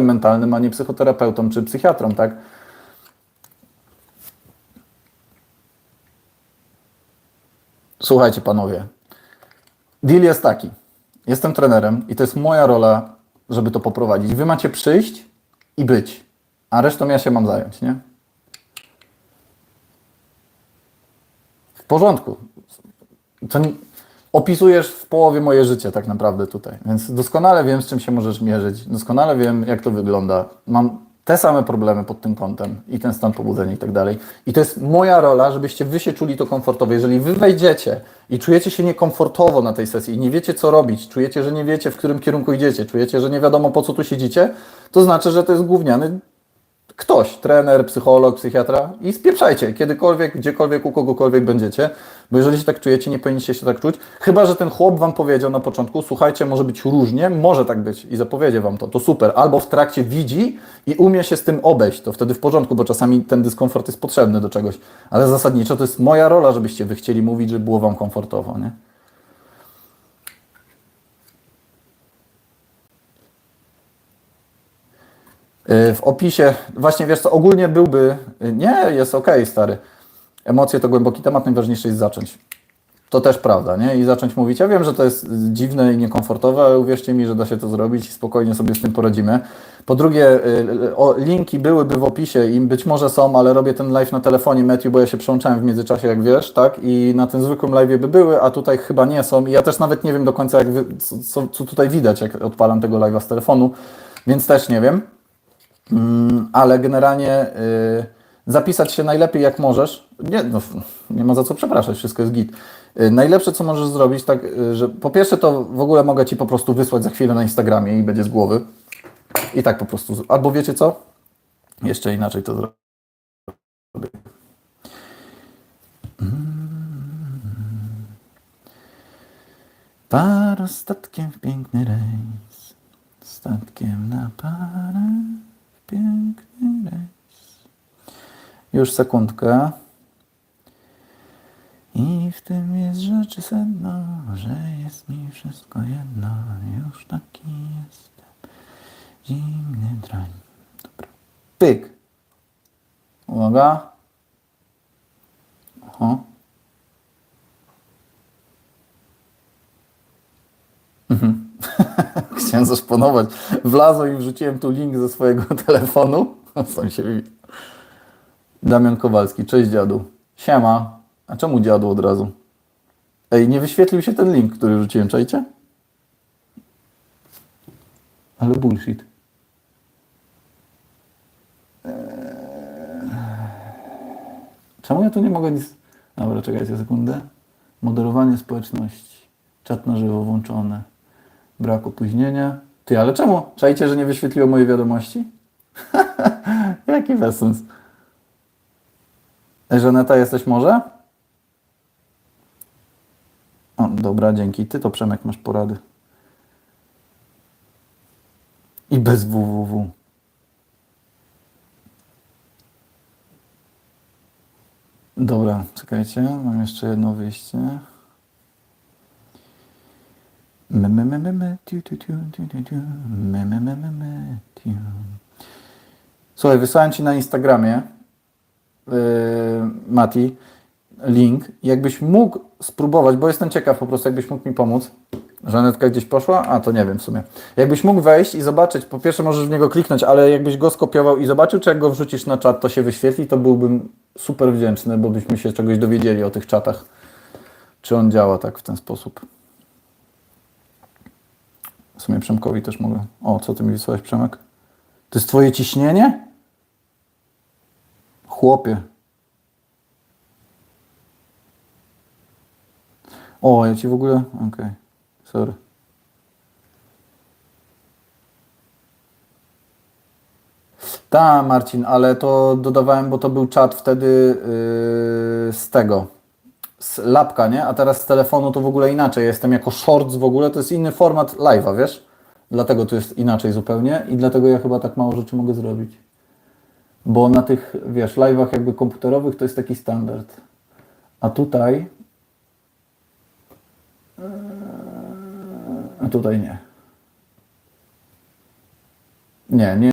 mentalnym, a nie psychoterapeutą czy psychiatrą, tak? Słuchajcie, panowie. Deal jest taki. Jestem trenerem i to jest moja rola, żeby to poprowadzić. Wy macie przyjść i być, a resztą ja się mam zająć, nie? W porządku. To nie, opisujesz w połowie moje życie tak naprawdę tutaj, więc doskonale wiem, z czym się możesz mierzyć, doskonale wiem, jak to wygląda. Mam te same problemy pod tym kątem i ten stan pobudzenia i tak dalej. I to jest moja rola, żebyście wy się czuli to komfortowo. Jeżeli wy wejdziecie i czujecie się niekomfortowo na tej sesji i nie wiecie, co robić, czujecie, że nie wiecie, w którym kierunku idziecie, czujecie, że nie wiadomo, po co tu siedzicie, to znaczy, że to jest gówniany ktoś, trener, psycholog, psychiatra i spieprzajcie, kiedykolwiek, gdziekolwiek, u kogokolwiek będziecie, bo jeżeli się tak czujecie, nie powinniście się tak czuć, chyba, że ten chłop wam powiedział na początku, słuchajcie, może być różnie, może tak być i zapowiedzie wam to, to super, albo w trakcie widzi i umie się z tym obejść, to wtedy w porządku, bo czasami ten dyskomfort jest potrzebny do czegoś, ale zasadniczo to jest moja rola, żebyście wy chcieli mówić, żeby było wam komfortowo, nie? W opisie, właśnie wiesz co, ogólnie byłby, y, nie, jest okej, stary. Emocje to głęboki temat, najważniejsze jest zacząć. To też prawda, nie? I zacząć mówić. Ja wiem, że to jest dziwne i niekomfortowe, ale uwierzcie mi, że da się to zrobić i spokojnie sobie z tym poradzimy. Po drugie, y, linki byłyby w opisie i być może są, ale robię ten live na telefonie Matthew, bo ja się przełączałem w międzyczasie, jak wiesz, tak? I na tym zwykłym live by były, a tutaj chyba nie są. I ja też nawet nie wiem do końca, jak wy, co, co tutaj widać, jak odpalam tego live'a z telefonu, więc też nie wiem. Mm, ale generalnie y, zapisać się najlepiej jak możesz. Nie, no, nie ma za co przepraszać, wszystko jest git. Y, najlepsze, co możesz zrobić, tak, y, że po pierwsze to w ogóle mogę Ci po prostu wysłać za chwilę na Instagramie i będzie z głowy. I tak po prostu. Albo wiecie co? Jeszcze inaczej to zrobię. Para statkiem w piękny rejs, statkiem na parę piękny rejs. Już sekundkę. I w tym jest rzeczy sedno, że jest mi wszystko jedno, już taki jestem, zimny drań. Dobra. Pyk. Uwaga. Oho. Chciałem zaszponować. Wlazłem i wrzuciłem tu link ze swojego telefonu. Sam Damian Kowalski. Cześć dziadu. Siema. A czemu dziadu od razu? Ej, nie wyświetlił się ten link, który wrzuciłem, czajcie? Ale bullshit. Eee. Czemu ja tu nie mogę nic... Dobra, czekajcie sekundę. Moderowanie społeczności. Czat na żywo włączone. Brak opóźnienia. Ty, ale czemu? Czajcie, że nie wyświetliło moje wiadomości? Jaki bezsens. Żaneta, jesteś może? O, dobra, dzięki. Ty to Przemek masz porady. I bez www. Dobra, czekajcie, mam jeszcze jedno wyjście. Tiu, tiu, tiu, tiu, tiu, tiu. Tiu. Słuchaj, wysłałem Ci na Instagramie, yy, Mati, link. Jakbyś mógł spróbować, bo jestem ciekaw po prostu, jakbyś mógł mi pomóc. Żanetka gdzieś poszła? A, to nie wiem w sumie. Jakbyś mógł wejść i zobaczyć, po pierwsze możesz w niego kliknąć, ale jakbyś go skopiował i zobaczył, czy jak go wrzucisz na czat, to się wyświetli, to byłbym super wdzięczny, bo byśmy się czegoś dowiedzieli o tych czatach. Czy on działa tak w ten sposób. W sumie Przemkowi też mogę. O, co ty mi wysłałeś, Przemek? To jest twoje ciśnienie? Chłopie. O, ja ci w ogóle... Okej, sorry. Ta, Marcin, ale to dodawałem, bo to był czat wtedy yy, z tego, z lapka, nie? A teraz z telefonu to w ogóle inaczej. Jestem jako shorts w ogóle, to jest inny format live'a, wiesz? Dlatego to jest inaczej zupełnie i dlatego ja chyba tak mało rzeczy mogę zrobić. Bo na tych, wiesz, live'ach jakby komputerowych to jest taki standard. A tutaj... Eee, A tutaj nie. Nie, nie,